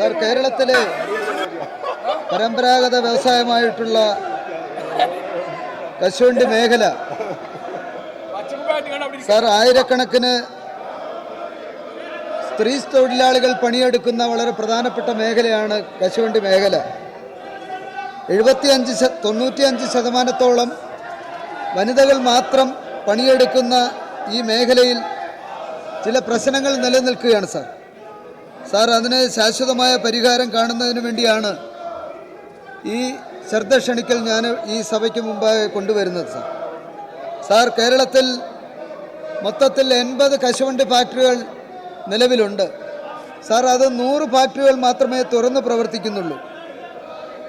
Sir കേരളത്തിലെ പരമ്പരാഗത വ്യവസായമായിട്ടുള്ള കശുവണ്ടി മേഖല സർ ആയിരക്കണക്കിന് സ്ത്രീ തൊഴിലാളികൾ പണിയെടുക്കുന്ന വളരെ പ്രധാനപ്പെട്ട മേഖലയാണ് കശുവണ്ടി മേഖല. എഴുപത്തിയഞ്ച് തൊണ്ണൂറ്റി തൊണ്ണൂറ്റിയഞ്ച് ശതമാനത്തോളം വനിതകൾ മാത്രം പണിയെടുക്കുന്ന ഈ മേഖലയിൽ ചില പ്രശ്നങ്ങൾ നിലനിൽക്കുകയാണ് സാർ. സാർ അതിന് ശാശ്വതമായ പരിഹാരം കാണുന്നതിന് വേണ്ടിയാണ് ഈ ശ്രദ്ധ ക്ഷണിക്കൽ ഞാൻ ഈ സഭയ്ക്ക് മുമ്പായി കൊണ്ടുവരുന്നത് സാർ. സാർ കേരളത്തിൽ മൊത്തത്തിൽ എൺപത് കശുവണ്ടി ഫാക്ടറികൾ നിലവിലുണ്ട്. സാർ അത് നൂറ് ഫാക്ടറികൾ മാത്രമേ തുറന്ന് പ്രവർത്തിക്കുന്നുള്ളൂ.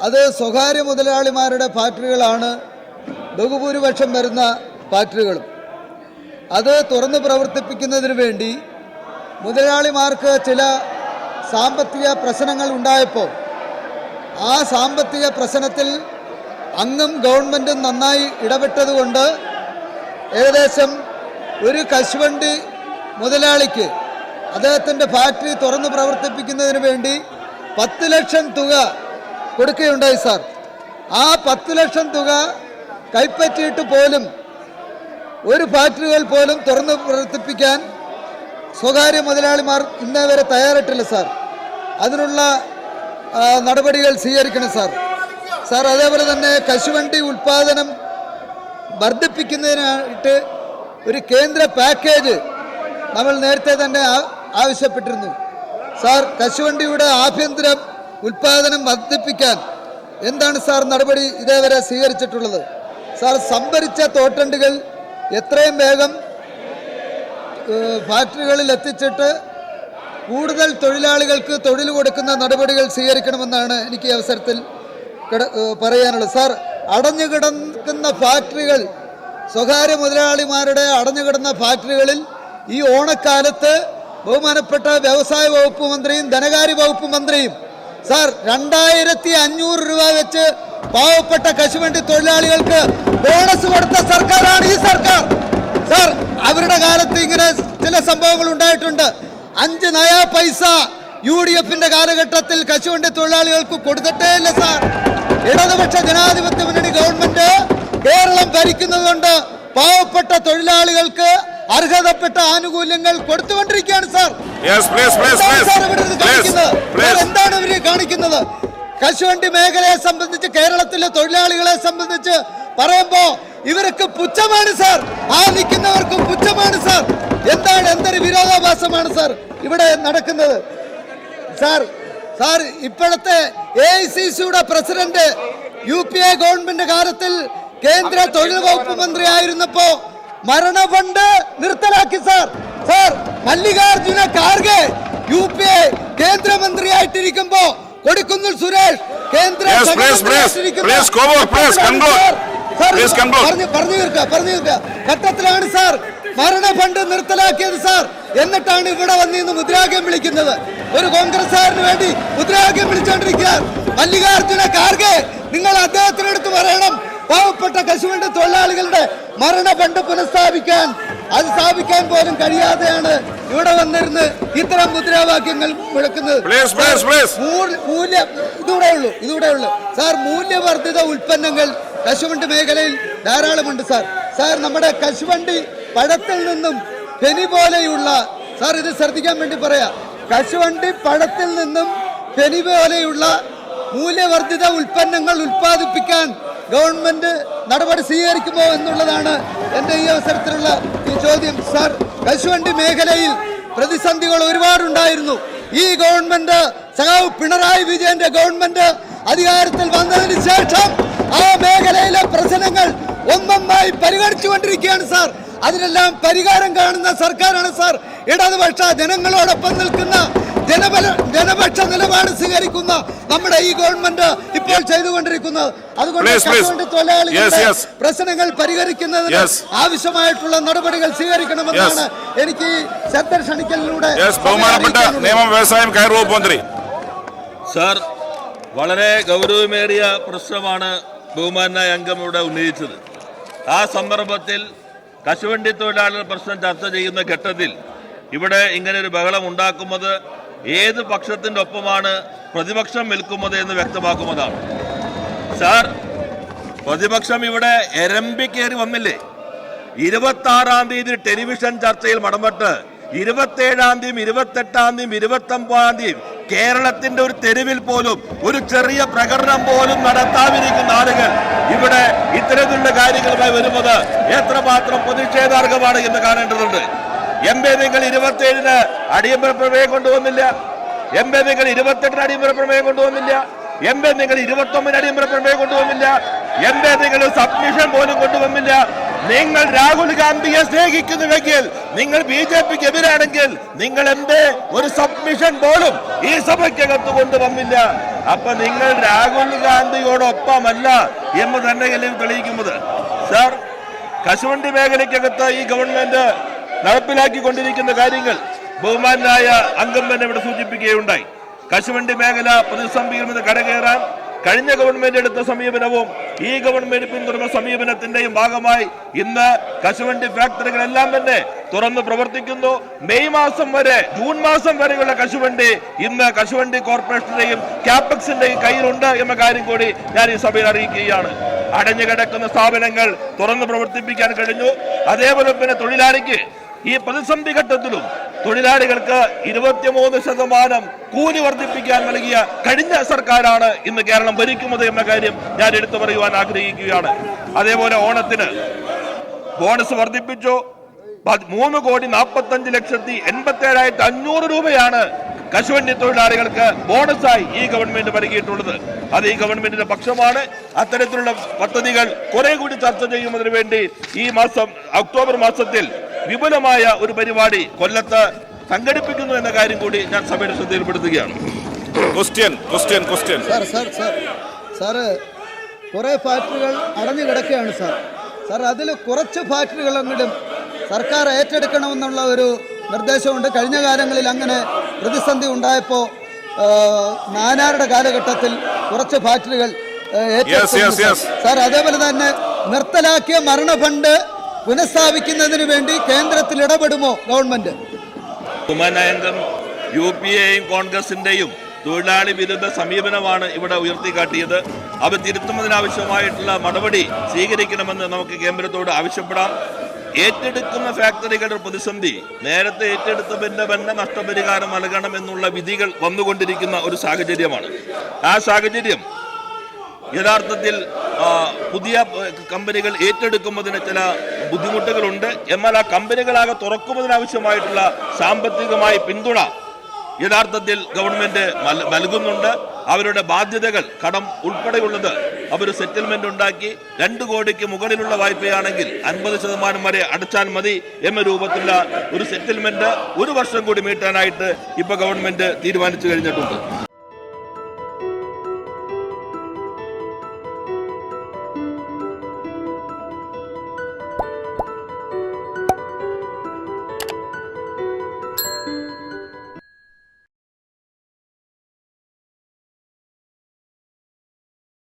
അത് സ്വകാര്യ മുതലാളിമാരുടെ ഫാക്ടറികളാണ്. ബഹുഭൂരിപക്ഷം വരുന്ന ഫാക്ടറികളും. അത് തുറന്ന് പ്രവർത്തിപ്പിക്കുന്നതിന് വേണ്ടി മുതലാളിമാർക്ക് ചില സാമ്പത്തിക പ്രശ്നങ്ങൾ ഉണ്ടായപ്പോൾ ആ സാമ്പത്തിക പ്രശ്നത്തിൽ അന്നും ഗവൺമെന്റും നന്നായി ഇടപെട്ടതുകൊണ്ട് ഏകദേശം ഒരു കശുവണ്ടി മുതലാളിക്ക് അദ്ദേഹത്തിന്റെ ഫാക്ടറി തുറന്ന് പ്രവർത്തിപ്പിക്കുന്നതിന് വേണ്ടി പത്ത് ലക്ഷം തുക കൊടുക്കുകയുണ്ടായി സാർ. ആ പത്ത് ലക്ഷം തുക കൈപ്പറ്റിയിട്ട് പോലും ഒരു ഫാക്ടറികൾ പോലും തുറന്ന് പ്രവർത്തിപ്പിക്കാൻ സ്വകാര്യ മുതലാളിമാർ ഇന്നേ വരെ തയ്യാറിട്ടില്ല സാർ. അതിനുള്ള നടപടികൾ സ്വീകരിക്കണം സാർ. സാർ അതേപോലെ തന്നെ കശുവണ്ടി ഉൽപ്പാദനം വർദ്ധിപ്പിക്കുന്നതിനായിട്ട് ഒരു കേന്ദ്ര പാക്കേജ് നമ്മൾ നേരത്തെ തന്നെ ആവശ്യപ്പെട്ടിരുന്നു. സാർ കശുവണ്ടിയുടെ ആഭ്യന്തര ഉൽപ്പാദനം വർദ്ധിപ്പിക്കാൻ എന്താണ് സാർ നടപടി ഇതേവരെ സ്വീകരിച്ചിട്ടുള്ളത്? സാർ സംഭരിച്ച തോട്ടണ്ടുകൾ എത്രയും വേഗം ഫാക്ടറികളിൽ എത്തിച്ചിട്ട് കൂടുതൽ തൊഴിലാളികൾക്ക് തൊഴിൽ കൊടുക്കുന്ന നടപടികൾ സ്വീകരിക്കണമെന്നാണ് എനിക്ക് ഈ അവസരത്തിൽ പറയാനുള്ളത്. സാർ അടഞ്ഞു കിടക്കുന്ന ഫാക്ടറികൾ സ്വകാര്യ മുതലാളിമാരുടെ അടഞ്ഞു കിടന്ന ഫാക്ടറികളിൽ ഈ ഓണക്കാലത്ത് ബഹുമാനപ്പെട്ട വ്യവസായ വകുപ്പ് മന്ത്രിയും ധനകാര്യ വകുപ്പ് മന്ത്രിയും സാർ രണ്ടായിരത്തി അഞ്ഞൂറ് രൂപ വെച്ച് പാവപ്പെട്ട കശുവണ്ടി തൊഴിലാളികൾക്ക് ബോണസ് കൊടുത്ത സർക്കാരാണ് ഈ സർക്കാർ. സാർ അവരുടെ കാലത്ത് ഇങ്ങനെ ചില സംഭവങ്ങൾ ഉണ്ടായിട്ടുണ്ട്. അഞ്ച് നയാ പൈസ യു ഡി എഫിന്റെ കാലഘട്ടത്തിൽ കശുവണ്ടി തൊഴിലാളികൾക്ക് കൊടുത്തിട്ടേ ഇല്ല സാർ. ഇടതുപക്ഷ ജനാധിപത്യ മുന്നണി ഗവൺമെന്റ് കേരളം ഭരിക്കുന്നതുകൊണ്ട് പാവപ്പെട്ട തൊഴിലാളികൾക്ക് അർഹതപ്പെട്ട ആനുകൂല്യങ്ങൾ കൊടുത്തുകൊണ്ടിരിക്കുകയാണ് സാർ. എന്താണ് ഇവർ കാണിക്കുന്നത്? കശുവണ്ടി മേഖലയെ സംബന്ധിച്ച് കേരളത്തിലെ തൊഴിലാളികളെ സംബന്ധിച്ച് പറയുമ്പോ ഇവർക്ക് പുച്ഛമാണ് സാർ. ആ നിൽക്കുന്നവർക്കും പുച്ഛമാണ് സാർ. എന്താണ് എന്തൊരു വിരോധാഭാസമാണ് സാർ ഇവിടെ നടക്കുന്നത്? സാർ സാർ ഇപ്പോഴത്തെ എ ഐ സി സിയുടെ president U P A government കാലത്തിൽ കേന്ദ്ര തൊഴിൽ വകുപ്പ് മന്ത്രി ആയിരുന്നപ്പോ മരണ ഫണ്ട് നിർത്തലാക്കി sir. Sir Mallikarjuna Kharge U P A കേന്ദ്രമന്ത്രിയായിട്ടിരിക്കുമ്പോ Kodikunnil Suresh കേന്ദ്ര പറഞ്ഞു പറഞ്ഞു തീർക്കുക പറഞ്ഞു തീർക്കുക. ഘട്ടത്തിലാണ് സാർ. മരണഫണ്ട് നിർത്തലാക്കിയത് സാർ. എന്നിട്ടാണ് ഇവിടെ വന്നിന്ന് മുദ്രാഗ്യം മുദ്രാവാക്യം വിളിക്കുന്നത്. ഒരു കോൺഗ്രസ്സുകാരന് വേണ്ടി മുദ്രാവാക്യം വിളിച്ചോണ്ടിരിക്കുക മല്ലികാർജുന ഖാർഗെ നിങ്ങൾ അദ്ദേഹത്തിനടുത്ത് പറയണം. പാവപ്പെട്ട കശുവണ്ടി തൊഴിലാളികളുടെ മരണ ഫണ്ട് പുനഃസ്ഥാപിക്കാൻ. അത് സ്ഥാപിക്കാൻ പോലും കഴിയാതെയാണ് ഇവിടെ വന്നിരുന്ന് ഇത്തരം മുദ്രാവാക്യങ്ങൾ മുഴക്കുന്നത് മൂല്യ- ഇതൂടെ ഉള്ളൂ ഇതൂടെ ഉള്ളൂ സാർ മൂല്യവർദ്ധിത ഉൽപ്പന്നങ്ങൾ കശുവണ്ടി മേഖലയിൽ ധാരാളമുണ്ട് സാർ. സാർ നമ്മുടെ കശുവണ്ടി പഴത്തിൽ നിന്നും ഫെനി പോലെയുള്ള സാർ ഇത് ശ്രദ്ധിക്കാൻ വേണ്ടി പറയാം. കശുവണ്ടി പഴത്തിൽ നിന്നും ഫെനി പോലെയുള്ള മൂല്യവർദ്ധിത ഉൽപ്പന്നങ്ങൾ ഉൽപ്പാദിപ്പിക്കാൻ ഗവൺമെന്റ് നടപടി സ്വീകരിക്കുമോ എന്നുള്ളതാണ് എന്റെ ഈ അവസരത്തിലുള്ള ഈ ചോദ്യം. സാർ കശുവണ്ടി മേഖലയിൽ പ്രതിസന്ധികൾ ഒരുപാടുണ്ടായിരുന്നു. ഈ ഗവൺമെന്റ് സഖാവ് പിണറായി വിജയന്റെ ഗവൺമെന്റ് അധികാരത്തിൽ വന്നതിന് ശേഷം ആ മേഖലയിലെ പ്രശ്നങ്ങൾ ഒന്നൊന്നായി പരിഗണിച്ചുകൊണ്ടിരിക്കുകയാണ് സാർ. അതിനെല്ലാം പരിഹാരം കാണുന്ന സർക്കാരാണ് സാർ. ഇടതുപക്ഷ ജനങ്ങളോടൊപ്പം നിൽക്കുന്ന ജനബല ജനപക്ഷ നിലപാട് സ്വീകരിക്കുന്ന നമ്മുടെ ഈ ഗവൺമെന്റ് ഇപ്പോൾ ചെയ്തുകൊണ്ടിരിക്കുന്നത്. അതുകൊണ്ട് തൊഴിലാളികളുടെ. പ്രശ്നങ്ങൾ പരിഹരിക്കുന്നതിന് ആവശ്യമായിട്ടുള്ള നടപടികൾ സ്വീകരിക്കണമെന്നാണ് എനിക്ക് ശ്രദ്ധ ക്ഷണിക്കലിലൂടെ ബഹുമാനപ്പെട്ട. നിയമം വ്യവസായം കയർ വകുപ്പ് മന്ത്രി. സാർ വളരെ ഗൗരവമേറിയ പ്രശ്നമാണ് ബഹുമാനായ അംഗം ഇവിടെ ഉന്നയിച്ചത്. ആ സന്ദർഭത്തിൽ കശുവണ്ടി തൊഴിലാളികൾ പ്രശ്നം ചർച്ച ചെയ്യുന്ന ഘട്ടത്തിൽ ഇവിടെ ഇങ്ങനെ ഒരു ബഹളം ഉണ്ടാക്കുന്നത് ഏത് പക്ഷത്തിന്റെ ഒപ്പമാണ് പ്രതിപക്ഷം വിൽക്കുന്നത് എന്ന് വ്യക്തമാക്കുന്നതാണ്. സാർ പ്രതിപക്ഷം ഇവിടെ എരമ്പി കയറി വന്നില്ലേ? ഇരുപത്തി ആറാം തീയതി ടെലിവിഷൻ ചർച്ചയിൽ മടമ്പെട്ട് ഇരുപത്തേഴാം തീയതി ഇരുപത്തെട്ടാം തീയതി ഇരുപത്തി ഒമ്പതാം തീയതിയും കേരളത്തിന്റെ ഒരു തെരുവിൽ പോലും ഒരു ചെറിയ പ്രകടനം പോലും നടത്താതിരിക്കുന്ന ആളുകൾ ഇവിടെ ഇത്തരത്തിലുള്ള കാര്യങ്ങളുമായി വരുന്നത് എത്രമാത്രം പ്രതിഷേധാർഹമാണ് എന്ന് കാണേണ്ടതുണ്ട്. എം പി നിങ്ങൾ ഇരുപത്തിയേഴിന് അടിയന്തര പ്രമേയം കൊണ്ടുവന്നില്ല. എം പി നിങ്ങൾ ഇരുപത്തെട്ടിന് അടിയന്തര പ്രമേയം കൊണ്ടുവന്നില്ല. എം പി നിങ്ങൾ ഇരുപത്തി ഒമ്പതിന് അടിയന്തര പ്രമേയം കൊണ്ടുവന്നില്ല. എം പി നിങ്ങൾ സബ്മിഷൻ പോലും കൊണ്ടുവന്നില്ല. നിങ്ങൾ രാഹുൽ ഗാന്ധിയെ സ്നേഹിക്കുന്നുവെങ്കിൽ നിങ്ങൾ ബി ജെ പിക്ക് എതിരാണെങ്കിൽ നിങ്ങൾ എന്തേ ഒരു സബ്മിഷൻ പോലും ഈ സഭയ്ക്കകത്ത് കൊണ്ടുവന്നില്ല. അപ്പൊ നിങ്ങൾ രാഹുൽ ഗാന്ധിയോടൊപ്പമല്ല എന്ന് തന്നെ തെളിയിക്കുന്നത്. സാർ കശുവണ്ടി മേഖലയ്ക്കകത്ത് ഈ ഗവൺമെന്റ് നടപ്പിലാക്കിക്കൊണ്ടിരിക്കുന്ന കാര്യങ്ങൾ ബഹുമാനായ അംഗം തന്നെ ഇവിടെ സൂചിപ്പിക്കുകയുണ്ടായി. കശുവണ്ടി മേഖല പ്രതിസന്ധിയിൽ നിന്ന് കരകയറാൻ കഴിഞ്ഞ ഗവൺമെന്റ് എടുത്ത സമീപനവും ഈ ഗവൺമെന്റ് പിന്തുടർന്ന സമീപനത്തിന്റെയും ഭാഗമായി ഇന്ന് കശുവണ്ടി ഫാക്ടറികളെല്ലാം തന്നെ തുറന്ന് പ്രവർത്തിക്കുന്നു. മെയ് മാസം വരെ ജൂൺ മാസം വരെയുള്ള കശുവണ്ടി ഇന്ന് കശുവണ്ടി കോർപ്പറേഷന്റെയും ക്യാപക്സിന്റെയും കയ്യിലുണ്ട് എന്ന കാര്യം കൂടി ഞാൻ ഈ സഭയിൽ അറിയിക്കുകയാണ്. അടഞ്ഞു കിടക്കുന്ന സ്ഥാപനങ്ങൾ തുറന്ന് പ്രവർത്തിപ്പിക്കാൻ കഴിഞ്ഞു. അതേപോലെ പിന്നെ തൊഴിലാളിക്ക് ഈ പ്രതിസന്ധി ഘട്ടത്തിലും തൊഴിലാളികൾക്ക് ഇരുപത്തിമൂന്ന് ശതമാനം കൂലി വർദ്ധിപ്പിക്കാൻ നൽകിയ കഴിഞ്ഞ സർക്കാരാണ് ഇന്ന് കേരളം ഭരിക്കുന്നത് എന്ന കാര്യം ഞാൻ എടുത്തു പറയുവാൻ ആഗ്രഹിക്കുകയാണ്. അതേപോലെ ഓണത്തിന് ബോണസ് വർദ്ധിപ്പിച്ചു. മൂന്ന് കോടി നാൽപ്പത്തഞ്ച് ലക്ഷത്തി എൺപത്തി ഏഴായിരത്തി അഞ്ഞൂറ് രൂപയാണ് കശുവണ്ടി തൊഴിലാളികൾക്ക് ബോണസായി ഈ ഗവൺമെന്റ് നൽകിയിട്ടുള്ളത്. അത് ഈ ഗവൺമെന്റിന്റെ പക്ഷമാണ്. അത്തരത്തിലുള്ള പദ്ധതികൾ കുറെ കൂടി ചർച്ച ചെയ്യുന്നതിന് വേണ്ടി ഈ മാസം ഒക്ടോബർ മാസത്തിൽ വിപുലമായ ഒരു പരിപാടി കൊല്ലത്ത് സംഘടിപ്പിക്കുന്നു എന്ന കാര്യം കൂടി ഞാൻ സഭയുടെ ശ്രദ്ധയിൽപ്പെടുത്തുകയാണ്. Question question question. Sir sir sir. Sir കുറേ ഫാക്ടറികൾ അടഞ്ഞു കിടക്കുകയാണ് സാർ. സാർ അതിൽ കുറച്ച് ഫാക്ടറികളെങ്കിലും സർക്കാർ ഏറ്റെടുക്കണമെന്നുള്ള ഒരു നിർദ്ദേശമുണ്ട്. കഴിഞ്ഞ കാലങ്ങളിൽ അങ്ങനെ പ്രതിസന്ധി ഉണ്ടായപ്പോൾ നാനാരുടെ കാലഘട്ടത്തിൽ കുറച്ച് ഫാക്ടറികൾ. സാർ. അതേപോലെ തന്നെ നിർത്തലാക്കിയ മരണ ഫണ്ട് പുനഃസ്ഥാപിക്കുന്നതിന് വേണ്ടി കേന്ദ്രത്തിൽ ഇടപെടുമോ ഗവൺമെന്റ്? യു പി എയും കോൺഗ്രസിന്റെയും തൊഴിലാളി വിരുദ്ധ സമീപനമാണ് ഇവിടെ ഉയർത്തിക്കാട്ടിയത്. അവ തിരുത്തുന്നതിനാവശ്യമായിട്ടുള്ള നടപടി സ്വീകരിക്കണമെന്ന് നമുക്ക് കേന്ദ്രത്തോട് ആവശ്യപ്പെടാം. ഏറ്റെടുക്കുന്ന ഫാക്ടറികളുടെ പ്രതിസന്ധി നേരത്തെ ഏറ്റെടുത്തതിന്റെ തന്നെ നഷ്ടപരിഹാരം നൽകണം എന്നുള്ള വിധികൾ വന്നുകൊണ്ടിരിക്കുന്ന ഒരു സാഹചര്യമാണ്. ആ സാഹചര്യം യഥാർത്ഥത്തിൽ പുതിയ കമ്പനികൾ ഏറ്റെടുക്കുന്നതിന് ചില ബുദ്ധിമുട്ടുകളുണ്ട്. എന്നാൽ ആ കമ്പനികളാകെ തുറക്കുന്നതിനാവശ്യമായിട്ടുള്ള സാമ്പത്തികമായി പിന്തുണ യഥാർത്ഥത്തിൽ ഗവൺമെന്റ് നൽകുന്നുണ്ട്. അവരുടെ ബാധ്യതകൾ കടം ഉൾപ്പെടെയുള്ളത് അവർ സെറ്റിൽമെന്റ് ഉണ്ടാക്കി. രണ്ട് കോടിക്ക് മുകളിലുള്ള വായ്പയാണെങ്കിൽ അൻപത് ശതമാനം വരെ അടച്ചാൽ മതി എന്ന രൂപത്തിലുള്ള ഒരു സെറ്റിൽമെന്റ് ഒരു വർഷം കൂടി മീട്ടാനായിട്ട് ഇപ്പൊ ഗവൺമെന്റ് തീരുമാനിച്ചു കഴിഞ്ഞിട്ടുണ്ട്.